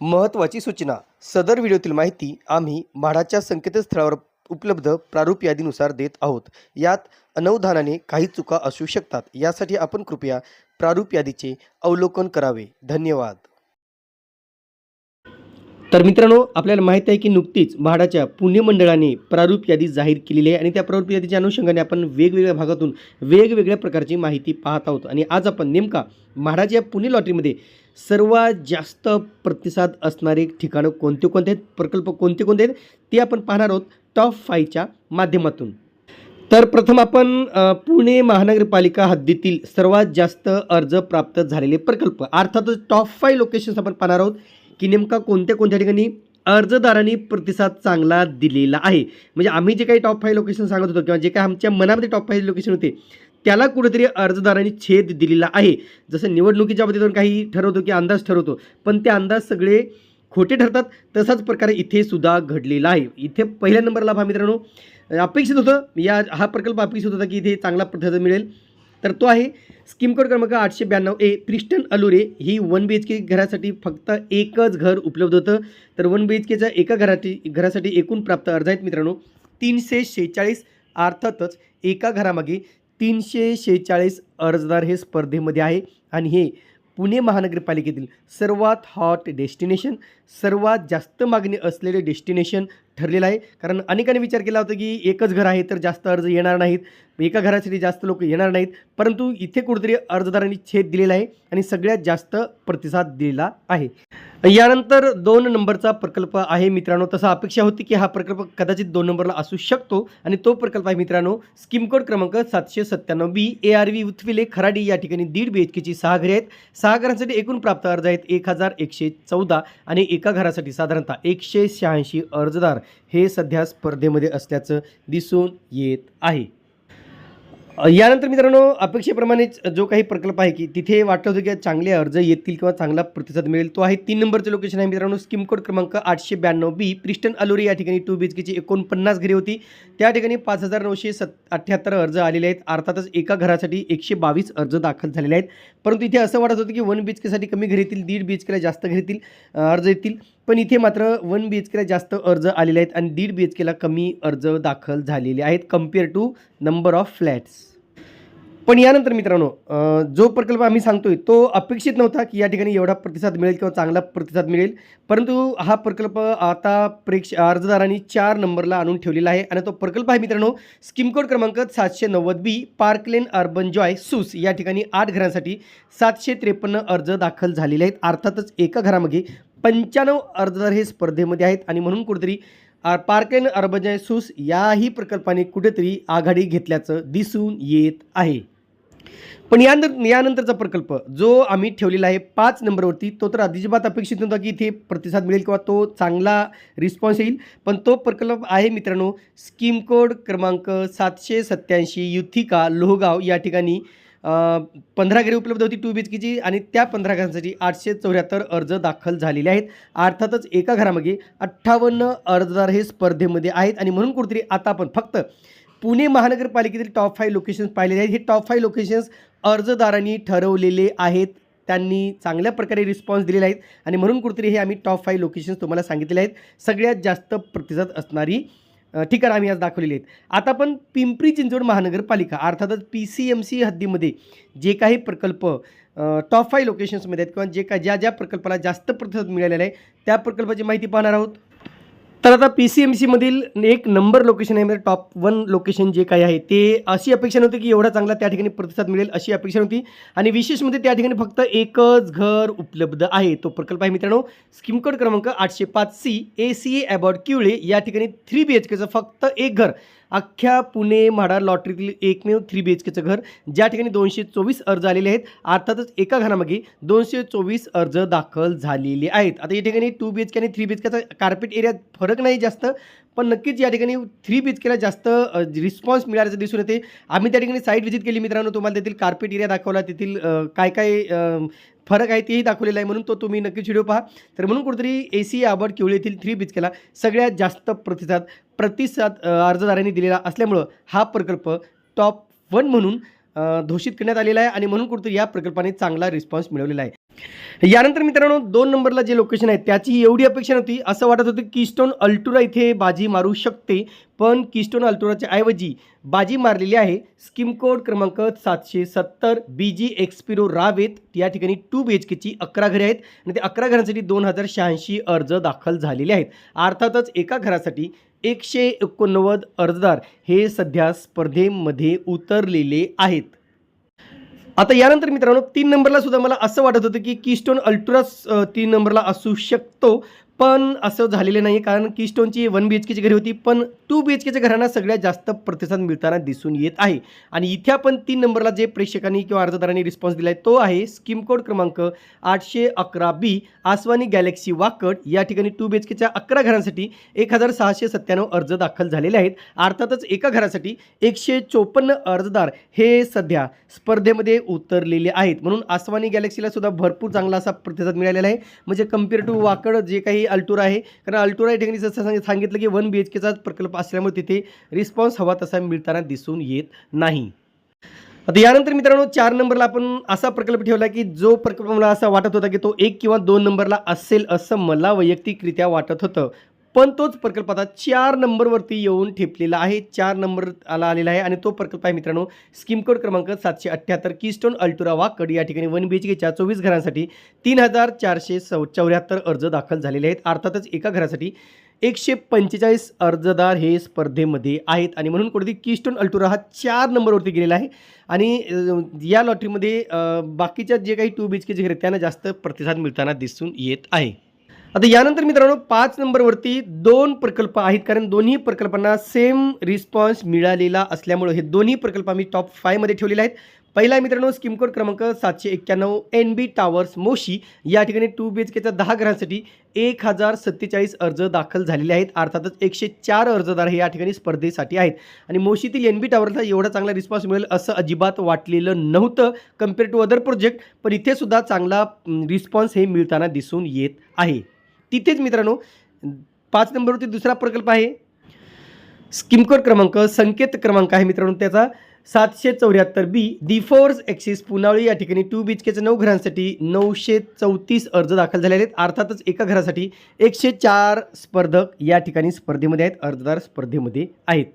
महत्त्वाची सूचना. सदर व्हिडिओतील माहिती आम्ही म्हाडाच्या संकेतस्थळावर उपलब्ध प्रारूप यादीनुसार देत आहोत. यात अनवधानाने काही चुका असू शकतात. यासाठी आपण कृपया प्रारूप यादीचे अवलोकन करावे. धन्यवाद. तर मित्रांनो आपल्याला माहीत आहे की नुकतीच म्हाडाच्या पुणे मंडळाने प्रारूप यादी जाहीर केलेली आहे आणि त्या प्रारूप यादीच्या अनुषंगाने आपण वेगवेगळ्या भागातून वेगवेगळ्या प्रकारची माहिती पाहत आहोत. आणि आज आपण नेमका म्हाडाच्या पुणे लॉटरीमध्ये सर्वात जास्त प्रतिसाद असणारे ठिकाणं कोणते कोणते आहेत प्रकल्प कोणते कोणते आहेत ते आपण पाहणार आहोत टॉप फायच्या माध्यमातून. तर प्रथम आपण पुणे महानगरपालिका हद्दीतील सर्वात जास्त अर्ज प्राप्त झालेले प्रकल्प अर्थातच टॉप फाय लोकेशन्स आपण पाहणार आहोत. की नेमका कोणत्या कोणत्या ठिकाणी अर्जदारांनी प्रतिसाद चांगला दिलेला आहे? म्हणजे आम्ही जे काही टॉप फाईव्ह लोकेशन सांगत होतो किंवा जे काही आमच्या मनामध्ये टॉप फाईव्ह लोकेशन होते त्याला कुठेतरी अर्जदारांनी छेद दिलेला आहे. जसं निवडणुकीच्या बाबतीतून काही ठरवतो की अंदाज ठरवतो पण ते अंदाज सगळे खोटे ठरतात. तसाच प्रकारे इथे सुद्धा घडलेला आहे. इथे पहिल्या नंबरला पहा मित्रांनो अपेक्षित होतं या हा प्रकल्प अपेक्षित होता की इथे चांगला प्रतिसाद मिळेल. तर तो आहे स्कीम कोड क्रमांक आठशे ब्याण्णव ए प्रिस्टन अलुरे. ही वन बी एच के घरासाठी फक्त एकच घर उपलब्ध होतं. तर वन बी एच केच्या एका घराटी घरासाठी एकूण प्राप्त अर्ज आहेत मित्रांनो तीनशे शेहेचाळीस अर्थातच एका घरामागे तीनशे शेहेचाळीस अर्जदार हे स्पर्धेमध्ये आहे. आणि हे पुणे महानगरपालिकेतील सर्वात हॉट डेस्टिनेशन सर्वात जास्त मागणी असलेले डेस्टिनेशन ठरलेलं आहे. कारण अनेकांनी विचार केला होता की एकच घर आहे तर जास्त अर्ज येणार नाहीत. एका घरासाठी जास्त लोक येणार नाहीत. परंतु इथे कुठेतरी अर्जदारांनी छेद दिलेला आहे आणि सगळ्यात जास्त प्रतिसाद दिलेला आहे. यानंतर दोन नंबरचा प्रकल्प आहे मित्रांनो. तसा अपेक्षा होती की हा प्रकल्प कदाचित दोन नंबरला असू शकतो आणि तो प्रकल्प आहे मित्रांनो स्कीम कोड क्रमांक सातशे सत्त्याण्णव बी ए आर व्ही उथविले खराडी या ठिकाणी दीड बी एच केची सहा घरे आहेत. सहा घरांसाठी एकूण प्राप्त अर्ज आहेत एक हजार एकशे चौदा आणि एका घरासाठी साधारणतः एकशे शहाऐंशी अर्जदार. हे सध्या स्पर्धेमध्ये असल्याचं दिसून येत आहे. यानंतर मित्रांनो अपेक्षेप्रमाणेच जो काही प्रकल्प आहे की तिथे वाटलं होतं की चांगले अर्ज येतील किंवा चांगला प्रतिसाद मिळेल तो आहे तीन नंबरचं लोकेशन आहे मित्रांनो स्कीम कोड क्रमांक आठशे ब्याण्णव बी. प्रिस्टन अलोरी या ठिकाणी टू बी एच केची एकोणपन्नास घरे होती. त्या ठिकाणी पाच हजार नऊशे सत् अठ्ठ्याहत्तर अर्ज आलेले आहेत. अर्थातच एका घरासाठी एकशे बावीस अर्ज दाखल झालेले आहेत. परंतु इथे असं वाटत होतं की वन बी एच केसाठी कमी घर येतील दीड बी एच केला जास्त घर येतील अर्ज येतील. पण इथे मात्र वन बी एच केला जास्त अर्ज आलेले आहेत आणि दीड बी एच केला कमी अर्ज दाखल झालेले आहेत compare to number of flats पण यानंतर मित्रांनो जो प्रकल्प आम्ही सांगतोय तो अपेक्षित नव्हता की या ठिकाणी एवढा प्रतिसाद मिळेल किंवा चांगला प्रतिसाद मिळेल. परंतु हा प्रकल्प आता प्रेक्ष अर्जदारांनी चार नंबरला आणून ठेवलेला आहे आणि तो प्रकल्प आहे मित्रांनो स्कीम कोड क्रमांक सातशे नव्वद बी पार्कलेन अर्बन जॉय सूस या ठिकाणी आठ घरांसाठी सातशे त्रेपन्न अर्ज दाखल झालेले आहेत. अर्थातच एका घरामागे पंच्याण्णव अर्जदार हे स्पर्धेमध्ये आहेत आणि म्हणून कुठेतरी पार्क पार्कलेन अर्बन सूस याही प्रकल्पाने कुठेतरी आघाडी घेतल्याचं दिसून येत आहे. पण यानंतर यानंतरचा प्रकल्प जो आम्ही ठेवलेला आहे पाच नंबरवरती तो तर अजिबात अपेक्षित नव्हता की इथे प्रतिसाद मिळेल किंवा तो चांगला रिस्पॉन्स येईल. पण तो प्रकल्प आहे मित्रांनो स्कीम कोड क्रमांक सातशे सत्याऐंशी युथिका लोहगाव या ठिकाणी पंधरा घरे उपलब्ध होती टू बी एच केची आणि त्या पंधरा घरांसाठी आठशे चौऱ्याहत्तर अर्ज दाखल झालेले आहेत. अर्थातच एका घरामागे अठ्ठावन्न अर्जदार हे स्पर्धेमध्ये आहेत आणि म्हणून कुठेतरी आता आपण फक्त पुणे महानगरपालिकेतील टॉप फाईव्ह लोकेशन्स पाहिलेले आहेत. हे टॉप फाईव्ह लोकेशन्स अर्जदारांनी ठरवलेले आहेत. त्यांनी चांगल्या प्रकारे रिस्पॉन्स दिलेले आहेत आणि म्हणून कुठेतरी हे आम्ही टॉप फाईव्ह लोकेशन्स तुम्हाला सांगितलेले आहेत. सगळ्यात जास्त प्रतिसाद असणारी ठिकाणं आम्ही आज दाखवलेली आहेत. आता पण पिंपरी चिंचवड महानगरपालिका अर्थातच पी सी एम सी हद्दीमध्ये जे काही प्रकल्प टॉप फाय लोकेशन्समध्ये आहेत किंवा जे का ज्या ज्या प्रकल्पाला जास्त प्रतिसाद मिळालेला आहे त्या प्रकल्पाची माहिती पाहणार आहोत. तर आता पी सी एम सीमधील एक नंबर लोकेशन आहे म्हणजे टॉप वन लोकेशन जे काही आहे ते अशी अपेक्षा नव्हती की एवढा चांगला त्या ठिकाणी प्रतिसाद मिळेल अशी अपेक्षा नव्हती. आणि विशेष म्हणजे त्या ठिकाणी फक्त एकच घर उपलब्ध आहे तो प्रकल्प आहे मित्रांनो. स्कीम कोड क्रमांक आठशे पाच सी ए सी ए अबॉट किवळे या ठिकाणी थ्री बी एच केचं फक्त एक घर. अख्ख्या पुणे म्हाडा लॉटरीतील एकमेव थ्री बी एच केचं घर. ज्या ठिकाणी दोनशे चोवीस अर्ज आलेले आहेत अर्थातच एका घरामागे दोनशे चोवीस अर्ज दाखल झालेले आहेत. आता या ठिकाणी टू बी एच के आणि थ्री बी एच केचा कार्पेट एरियात फरक नाही जास्त पण नक्कीच या ठिकाणी थ्री बी एच केला जास्त रिस्पॉन्स मिळाल्याचं दिसून येते. आम्ही त्या ठिकाणी साईट व्हिजिट केली मित्रांनो तुम्हाला तेथील कार्पेट एरिया दाखवला तेथील काय काय फरक आहे तेही दाखवलेला आहे म्हणून तो तुम्ही नक्कीच व्हिडिओ पहा. तर म्हणून कुठेतरी ए सी आबड किवळे येथील थ्री बीच केला. सगळ्यात जास्त प्रतिसाद प्रतिसाद अर्जदारांनी दिलेला असल्यामुळं हा प्रकल्प टॉप वन म्हणून घोषित करण्यात आलेला आहे आणि म्हणून कुठेतरी या प्रकल्पाने चांगला रिस्पॉन्स मिळवलेला आहे. यानंतर मित्रांनो दोन नंबरला जे लोकेशन आहे त्याची एवढी अपेक्षा नव्हती. असं वाटत होतं किस्टोन अल्टुरा इथे बाजी मारू शकते. पण किस्टोन अल्टुराच्या ऐवजी बाजी मारलेली आहे स्किम कोड क्रमांक सातशे सत्तर बी जी एक्सपिरो रावेत या ठिकाणी टू बी एच केची अकरा घरे आहेत आणि ते अकरा घरांसाठी दोन हजार शहाऐंशी अर्ज दाखल झालेले आहेत. अर्थातच एका घरासाठी एकशे एकोणनव्वद अर्जदार हे सध्या स्पर्धेमध्ये उतरलेले आहेत. आता यानंतर मित्रांनो तीन नंबरला सुद्धा मला असं वाटत होतं की कीस्टोन अल्ट्रास तीन नंबरला असू शकतो. पण असं झालेलं नाही कारण कीस्टोनची वन बी एच केची घरी होती पण टू बी एच केच्या घरांना सगळ्यात जास्त प्रतिसाद मिळताना दिसून येत आहे. आणि इथे आपण तीन नंबरला जे प्रेक्षकांनी किंवा अर्जदारांनी रिस्पॉन्स दिला आहे तो आहे स्कीम कोड क्रमांक आठशे अकरा बी आसवानी गॅलेक्सी वाकड. या ठिकाणी टू बी एच केच्या अकरा घरांसाठी एक हजार सहाशे सत्त्याण्णव अर्ज दाखल झालेले आहेत. अर्थातच एका घरासाठी एकशे चोपन्न अर्जदार हे सध्या स्पर्धेमध्ये उतरलेले आहेत. म्हणून आसवानी गॅलेक्सीला सुद्धा भरपूर चांगला असा प्रतिसाद मिळालेला आहे. म्हणजे कंपेअर टू वाकड जे काही अल्टुरा आहे. कारण अल्टुरा या ठिकाणी जसं सांग- सांगितलं की वन बी एच केचाच प्रकल्प असल्यामुळे तिथे रिस्पॉन्स हवा तसा मिळताना दिसून येत नाही. आता यानंतर मित्रांनो चार नंबरला आपण असा प्रकल्प ठेवला की जो प्रकल्प मला असा वाटत होता की तो एक किंवा दोन नंबरला असेल असं मला वैयक्तिकरित्या वाटत होतं. पण तोच प्रकल्प आता चार नंबरवरती येऊन ठेपलेला आहे. चार नंबर आला आलेला आहे आणि तो प्रकल्प आहे मित्रांनो स्कीम कोड क्रमांक सातशे अठ्ठ्याहत्तर किस्टोन अल्टुरा वाकड या ठिकाणी वन बी एच केच्या चोवीस घरांसाठी तीन हजार चारशे चौ चौऱ्याहत्तर अर्ज दाखल झालेले आहेत. अर्थातच एका घरासाठी एकशे पंचेचाळीस अर्जदार हे स्पर्धेमध्ये आहेत आणि म्हणून कुठेतरी किस्टोन अल्टुरा हा चार नंबरवरती गेलेला आहे. आणि या लॉटरीमध्ये बाकीच्या जे काही टू बी एच केचे घर आहेत त्यांना जास्त प्रतिसाद मिळताना दिसून येत आहे. आता यानंतर मित्रांनो पाच नंबरवरती दोन प्रकल्प आहेत. कारण दोन्ही प्रकल्पांना सेम रिस्पॉन्स मिळालेला असल्यामुळे हे दोन्ही प्रकल्प आम्ही टॉप फायमध्ये ठेवलेले आहेत. पहिला मित्रांनो स्कीम कोड क्रमांक सातशे एक्क्याण्णव एन बी टावर्स मोशी या ठिकाणी टू बी एच केच्या दहा घरांसाठी एक हजार सत्तेचाळीस अर्ज दाखल झालेले आहेत. अर्थातच एकशे चार अर्जदार हे या ठिकाणी स्पर्धेसाठी आहेत. आणि मोशीतील एन बी टावरला एवढा चांगला रिस्पॉन्स मिळेल असं अजिबात वाटलेलं नव्हतं कंपेअर टू अदर प्रोजेक्ट पण इथेसुद्धा चांगला रिस्पॉन्स हे मिळताना दिसून येत आहे. तिथेच मित्रांनो पाच नंबरवरती दुसरा प्रकल्प आहे. स्किमकोड क्रमांक संकेत क्रमांक आहे मित्रांनो त्याचा. सातशे चौऱ्याहत्तर be the force axis Punawale या ठिकाणी टू बी एच केच्या नऊ घरांसाठी नऊशे चौतीस अर्ज दाखल झालेले आहेत. अर्थातच एका घरासाठी एकशे चार स्पर्धक या ठिकाणी स्पर्धेमध्ये आहेत अर्जदार स्पर्धेमध्ये आहेत.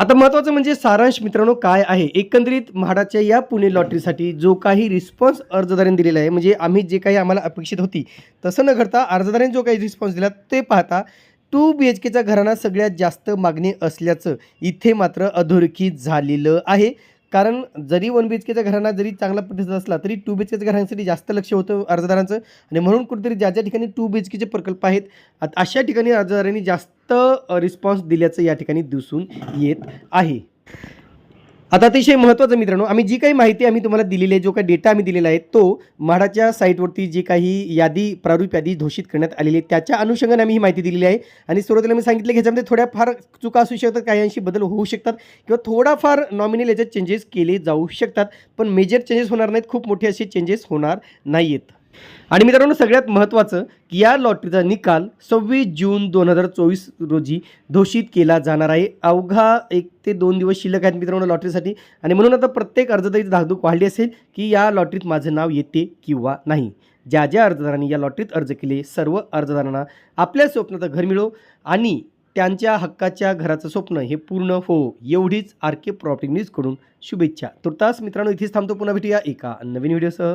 आता महत्त्वाचं म्हणजे सारांश मित्रांनो काय आहे? एकंदरीत म्हाडाच्या या पुणे लॉटरीसाठी जो काही रिस्पॉन्स अर्जदारांनी दिलेला आहे म्हणजे आम्ही जे काही आम्हाला अपेक्षित होती तसं न करता अर्जदारांनी जो काही रिस्पॉन्स दिला ते पाहता टू बी एच केचा घराणा सगळ्यात जास्त मागणी असल्याचं इथे मात्र अधोरेखित झालेलं आहे. कारण जरी वन बी एच केच्या घरांना जरी चांगला प्रतिसाद असला तरी टू बी एच केच्या घरांसाठी जास्त लक्ष होतं अर्जदारांचं. आणि म्हणून कुठेतरी ज्या ज्या ठिकाणी टू बी एच केचे प्रकल्प आहेत अशा ठिकाणी अर्जदारांनी जास्त रिस्पॉन्स दिल्याचं या ठिकाणी दिसून येत आहे. आता अतिशय महत्त्वाचं मित्रांनो आम्ही जी काही माहिती आम्ही तुम्हाला दिलेली आहे जो काही डेटा आम्ही दिलेला आहे तो म्हाडाच्या साईटवरती जी काही यादी प्रारूप यादी घोषित करण्यात आलेली आहे त्याच्या अनुषंगाने आम्ही ही माहिती दिलेली आहे. आणि सुरुवातीला मी सांगितलं की ह्याच्यामध्ये थोड्याफार चुका असू शकतात काही अंशी बदल होऊ शकतात किंवा थोडाफार नॉमिनल याच्यात चेंजेस केले जाऊ शकतात पण मेजर चेंजेस होणार नाहीत खूप मोठे असे चेंजेस होणार नाही आहेत आणि मित्रांनो सगळ्यात महत्त्वाचं की या लॉटरीचा निकाल सव्वीस जून दोन हजार चोवीस रोजी घोषित केला जाणार आहे. अवघा एक ते दोन दिवस शिल्लक आहेत मित्रांनो लॉटरीसाठी. आणि म्हणून आता प्रत्येक अर्जदारीची धाकधूक वाढली असेल की या लॉटरीत माझं नाव येते किंवा नाही. ज्या ज्या अर्जदारांनी या लॉटरीत अर्ज केले सर्व अर्जदारांना आपल्या स्वप्नाचं घर मिळो आणि त्यांच्या हक्काच्या घराचं स्वप्न हे पूर्ण हो एवढीच आर के प्रॉपर्टी न्यूजकडून शुभेच्छा. तुर्तास मित्रांनो इथेच थांबतो. पुन्हा भेटूया एका नवीन व्हिडिओसह.